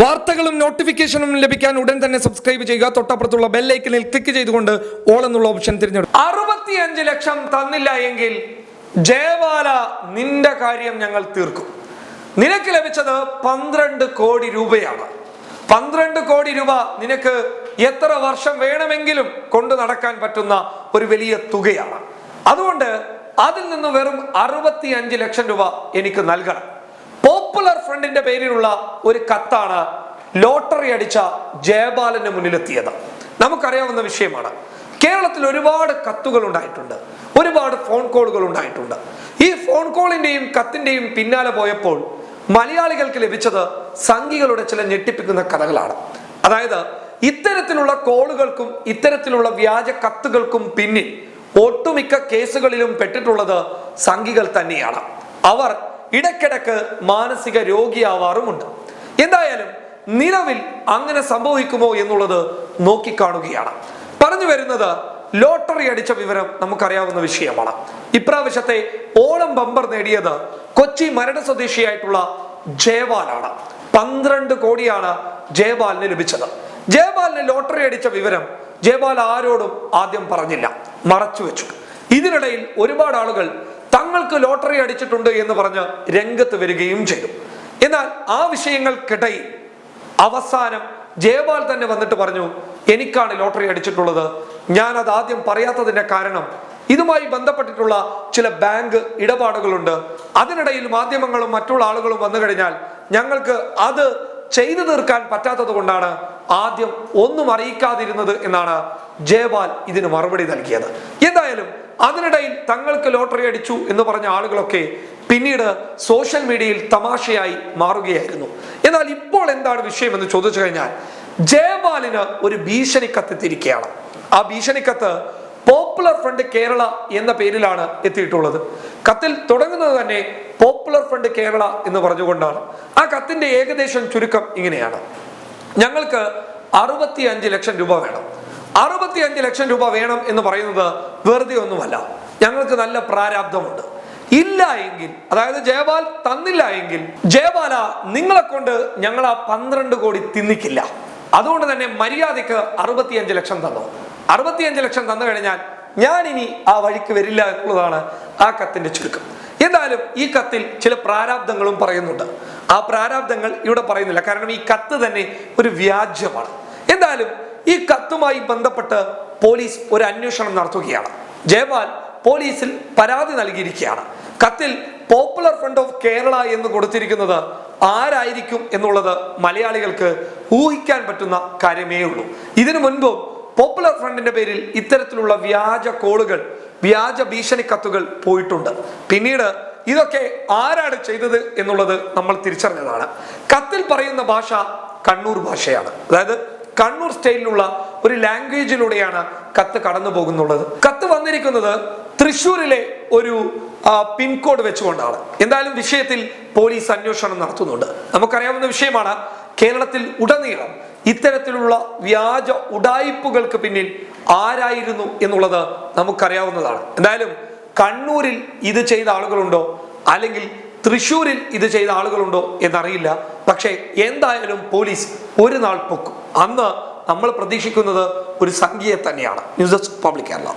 വാർത്തകളും നോട്ടിഫിക്കേഷനും ലഭിക്കാൻ ഉടൻ തന്നെ സബ്സ്ക്രൈബ് ചെയ്യുക. തൊട്ടപ്പുറത്തുള്ള ബെല്ലൈക്കനിൽ ക്ലിക്ക് ചെയ്തുകൊണ്ട് ഓൾ എന്നുള്ള ഓപ്ഷൻ തിരഞ്ഞെടുക്കും അറുപത്തിയഞ്ച് ലക്ഷം തന്നില്ല എങ്കിൽ ജയബാല നിന്റെ കാര്യം ഞങ്ങൾ തീർക്കും. നിനക്ക് ലഭിച്ചത് പന്ത്രണ്ട് കോടി രൂപയാണ്. പന്ത്രണ്ട് കോടി രൂപ നിനക്ക് എത്ര വർഷം വേണമെങ്കിലും കൊണ്ടു നടക്കാൻ പറ്റുന്ന ഒരു വലിയ തുകയാണ്. അതുകൊണ്ട് അതിൽ നിന്ന് വെറും അറുപത്തി ലക്ഷം രൂപ എനിക്ക് നൽകണം. പോപ്പുലർ ഫ്രണ്ടിന്റെ പേരിലുള്ള ഒരു കത്താണ് ലോട്ടറി അടിച്ച ജയപാലന്റെ മുന്നിലെത്തിയത്. നമുക്കറിയാവുന്ന വിഷയമാണ്. കേരളത്തിൽ ഒരുപാട് കത്തുകൾ ഉണ്ടായിട്ടുണ്ട്. ഒരുപാട് ഫോൺ കോളുകൾ ഉണ്ടായിട്ടുണ്ട്. ഈ ഫോൺ കോളിന്റെയും കത്തിന്റെയും പിന്നാലെ പോയപ്പോൾ മലയാളികൾക്ക് ലഭിച്ചത് സംഘികളുടെ ചില ഞെട്ടിപ്പിക്കുന്ന കഥകളാണ്. അതായത് ഇത്തരത്തിലുള്ള കോളുകൾക്കും ഇത്തരത്തിലുള്ള വ്യാജ കത്തുകൾക്കും പിന്നിൽ ഒട്ടുമിക്ക കേസുകളിലും പെട്ടിട്ടുള്ളത് സംഘികൾ തന്നെയാണ്. അവർ ഇടയ്ക്കിടയ്ക്ക് മാനസിക രോഗിയാവാറുമുണ്ട്. എന്തായാലും നിലവിൽ അങ്ങനെ സംഭവിക്കുമോ എന്നുള്ളത് നോക്കിക്കാണുകയാണ്. പറഞ്ഞു വരുന്നത് ലോട്ടറി അടിച്ച വിവരം നമുക്കറിയാവുന്ന വിഷയമാണ്. ഇപ്രാവശ്യത്തെ ഓണം ബമ്പർ നേടിയത് കൊച്ചി മരട് സ്വദേശിയായിട്ടുള്ള ജയപാലാണ്. പന്ത്രണ്ട് കോടിയാണ് ജയപാലിന് ലഭിച്ചത്. ജയപാലിന് ലോട്ടറി അടിച്ച വിവരം ജയപാൽ ആരോടും ആദ്യം പറഞ്ഞില്ല. മറച്ചു വെച്ചു ഇതിനിടയിൽ ഒരുപാട് ആളുകൾ തങ്ങൾക്ക് ലോട്ടറി അടിച്ചിട്ടുണ്ട് എന്ന് പറഞ്ഞ് രംഗത്ത് വരികയും ചെയ്തു. എന്നാൽ ആ വിഷയങ്ങൾക്കിടയിൽ അവസാനം ജയപാൽ തന്നെ വന്നിട്ട് പറഞ്ഞു എനിക്കാണ് ലോട്ടറി അടിച്ചിട്ടുള്ളത്. ഞാൻ അത് ആദ്യം പറയാത്തതിന്റെ കാരണം ഇതുമായി ബന്ധപ്പെട്ടിട്ടുള്ള ചില ബാങ്ക് ഇടപാടുകളുണ്ട്. അതിനിടയിൽ മാധ്യമങ്ങളും മറ്റുള്ള ആളുകളും വന്നു കഴിഞ്ഞാൽ ഞങ്ങൾക്ക് അത് ചെയ്തു തീർക്കാൻ പറ്റാത്തത് കൊണ്ടാണ് ആദ്യം ഒന്നും അറിയിക്കാതിരുന്നത് എന്നാണ് ജയപാൽ ഇതിന് മറുപടി നൽകിയത്. എന്തായാലും അതിനിടയിൽ തങ്ങൾക്ക് ലോട്ടറി അടിച്ചു എന്ന് പറഞ്ഞ ആളുകളൊക്കെ പിന്നീട് സോഷ്യൽ മീഡിയയിൽ തമാശയായി മാറുകയായിരുന്നു. എന്നാൽ ഇപ്പോൾ എന്താണ് വിഷയം എന്ന് ചോദിച്ചു കഴിഞ്ഞാൽ ജയപാലിന് ഒരു ഭീഷണി കത്തെത്തിയിരിക്കുകയാണ് ആ ഭീഷണി കത്ത് പോപ്പുലർ ഫ്രണ്ട് കേരള എന്ന പേരിലാണ് എത്തിയിട്ടുള്ളത്. കത്തിൽ തുടങ്ങുന്നത് തന്നെ പോപ്പുലർ ഫ്രണ്ട് കേരള എന്ന് പറഞ്ഞുകൊണ്ടാണ്. ആ കത്തിന്റെ ഏകദേശം ചുരുക്കം ഇങ്ങനെയാണ്. ഞങ്ങൾക്ക് അറുപത്തി ലക്ഷം രൂപ വേണം. അറുപത്തി അഞ്ച് ലക്ഷം രൂപ വേണം എന്ന് പറയുന്നത് വെറുതെ ഒന്നുമല്ല. ഞങ്ങൾക്ക് നല്ല പ്രാരാബ്ദമുണ്ട്. ഇല്ല എങ്കിൽ അതായത് ജയപാൽ തന്നില്ല എങ്കിൽ ജയപാല നിങ്ങളെ കൊണ്ട് ഞങ്ങൾ ആ പന്ത്രണ്ട് കോടി തിന്നിക്കില്ല. അതുകൊണ്ട് തന്നെ മര്യാദയ്ക്ക് അറുപത്തിയഞ്ച് ലക്ഷം തന്നു? അറുപത്തിയഞ്ച് ലക്ഷം തന്നു കഴിഞ്ഞാൽ ഞാൻ ഇനി ആ വഴിക്ക് വരില്ല എന്നുള്ളതാണ് ആ കത്തിന്റെ ചുരുക്കം. എന്തായാലും ഈ കത്തിൽ ചില പ്രാരാബ്ദങ്ങളും പറയുന്നുണ്ട്. ആ പ്രാരാബ്ദങ്ങൾ ഇവിടെ പറയുന്നില്ല. കാരണം ഈ കത്ത് തന്നെ ഒരു വ്യാജ്യമാണ് എന്തായാലും ഈ കത്തുമായി ബന്ധപ്പെട്ട് പോലീസ് ഒരു അന്വേഷണം നടത്തുകയാണ്. ജയപാൽ പോലീസിൽ പരാതി നൽകിയിരിക്കുകയാണ്. കത്തിൽ പോപ്പുലർ ഫ്രണ്ട് ഓഫ് കേരള എന്ന് കൊടുത്തിരിക്കുന്നത് ആരായിരിക്കും എന്നുള്ളത് മലയാളികൾക്ക് ഊഹിക്കാൻ പറ്റുന്ന കാര്യമേ ഉള്ളൂ. ഇതിനു മുൻപും പോപ്പുലർ ഫ്രണ്ടിന്റെ പേരിൽ ഇത്തരത്തിലുള്ള വ്യാജ കോളുകൾ വ്യാജ ഭീഷണി കത്തുകൾ പോയിട്ടുണ്ട്. പിന്നീട് ഇതൊക്കെ ആരാണ് ചെയ്തത് എന്നുള്ളത് നമ്മൾ തിരിച്ചറിഞ്ഞതാണ്. കത്തിൽ പറയുന്ന ഭാഷ കണ്ണൂർ ഭാഷയാണ്. അതായത് കണ്ണൂർ സ്റ്റൈലിലുള്ള ഒരു ലാംഗ്വേജിലൂടെയാണ് കത്ത് കടന്നു പോകുന്നുള്ളത്. കത്ത് വന്നിരിക്കുന്നത് തൃശ്ശൂരിലെ ഒരു പിൻകോഡ് വെച്ചുകൊണ്ടാണ്. എന്തായാലും വിഷയത്തിൽ പോലീസ് അന്വേഷണം നടത്തുന്നുണ്ട്. നമുക്കറിയാവുന്ന വിഷയമാണ് കേരളത്തിൽ ഉടനീളം ഇത്തരത്തിലുള്ള വ്യാജ ഉടായിപ്പുകൾക്ക് പിന്നിൽ ആരായിരുന്നു എന്നുള്ളത് നമുക്കറിയാവുന്നതാണ്. എന്തായാലും കണ്ണൂരിൽ ഇത് ചെയ്ത ആളുകളുണ്ടോ? അല്ലെങ്കിൽ തൃശ്ശൂരിൽ ഇത് ചെയ്ത ആളുകളുണ്ടോ എന്നറിയില്ല. പക്ഷേ എന്തായാലും പോലീസ് ഒരു നാൾ പൊക്കും. അന്ന് നമ്മൾ പ്രതീക്ഷിക്കുന്നത് ഒരു സംഖ്യയെ തന്നെയാണ്. News desk public Kerala.